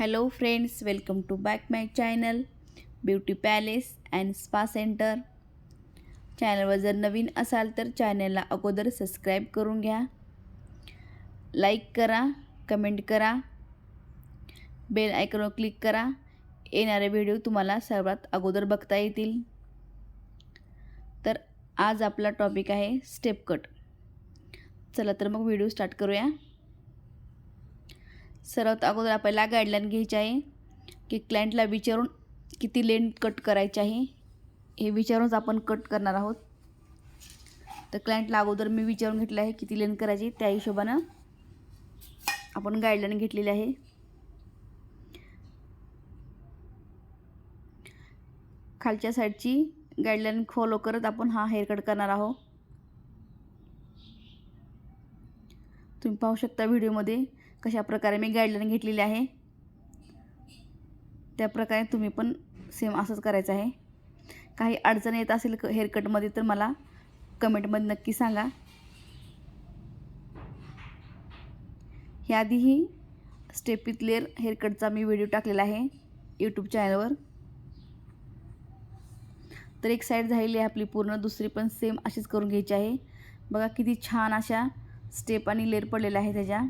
Hello friends welcome to back my channel beauty palace and spa centre चॅनलवर जर नवीन असाल तर चॅनलला अगोदर सबस्क्राईब करून घ्या. लाईक करा कमेंट करा. बेल आयकॉनवर क्लिक करा. येणारे व्हिडिओ तुम्हाला सर्वात अगोदर बघता येतील. तर आज आपला टॉपिक आहे स्टेप कट चला तर मग व्हिडिओ स्टार्ट करूया. सर्वात अगोदर आपल्याला गाईडलाईन घ्यायची आहे की क्लायंटला विचारून किती लेंथ कट करायची आहे हे विचारूनच आपण कट करणार आहोत. तर क्लायंटला अगोदर मी विचारून घेतलं आहे किती लेंथ करायची त्या हिशोबानं आपण गाईडलाईन घेतलेली आहे. खालच्या साईडची गाईडलाईन फॉलो करत आपण हा हेअर कट करणार आहोत. तुम्ही पाहू शकता व्हिडिओमध्ये कशा प्रकारे मी गाईडलाईन घेतलेली आहे? त्या प्रकारे तुम्ही पण सेम असंच करायचं आहे. काही अडचण येत असेल क हेअरकटमध्ये तर मला कमेंटमध्ये नक्की सांगा. ह्याआधीही स्टेप विथ लेअर हेअरकटचा मी व्हिडिओ टाकलेला आहे यूट्यूब चॅनलवर तर एक साईड झालेली आहे आपली पूर्ण दुसरी पण सेम अशीच करून घ्यायची आहे. बघा किती छान अशा स्टेप आणि लेअर पडलेल्या आहे त्याच्या.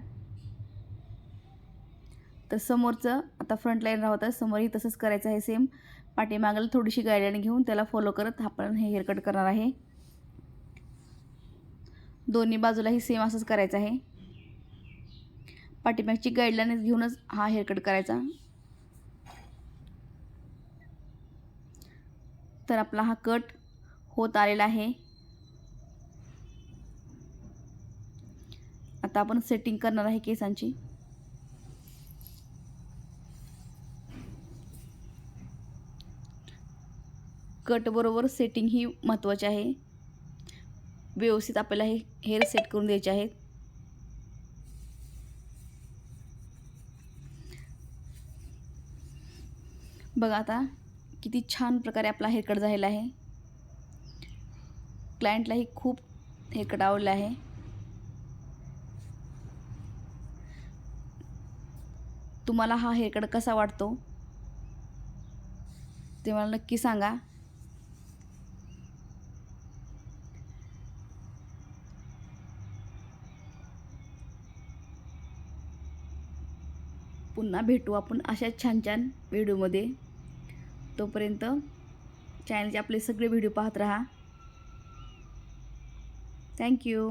तर समोरचं आता फ्रंट लाईन राहतं. समोरही तसंच करायचं आहे सेम पाठीमागाला थोडीशी गाईडलाईन घेऊन त्याला फॉलो करत आपण हे हेअर कट करणार आहे. दोन्ही बाजूलाही सेम असंच करायचं आहे. पाठीमागची गाईडलाईन घेऊनच हा हेअर कट करायचा. तर आपला हा कट होत आलेला आहे. आता आपण सेटिंग करणार आहे केसांची. कटबरोबर सेटिंग ही महत्त्वाची आहे. व्यवस्थित आपल्याला हे हेअर सेट करून द्यायचे आहेत. बघा आता किती छान प्रकारे आपला हेअरकट झालेला आहे. क्लायंटलाही खूप हेअरकट आवडला आहे. तुम्हाला हा हेअरकट कसा वाटतो? ते मला नक्की सांगा. पुन्हा भेटू आपण अशा छान छान व्हिडिओमध्ये. तोपर्यंत चॅनलचे आपले सगळे व्हिडिओ पाहत राहा. थँक्यू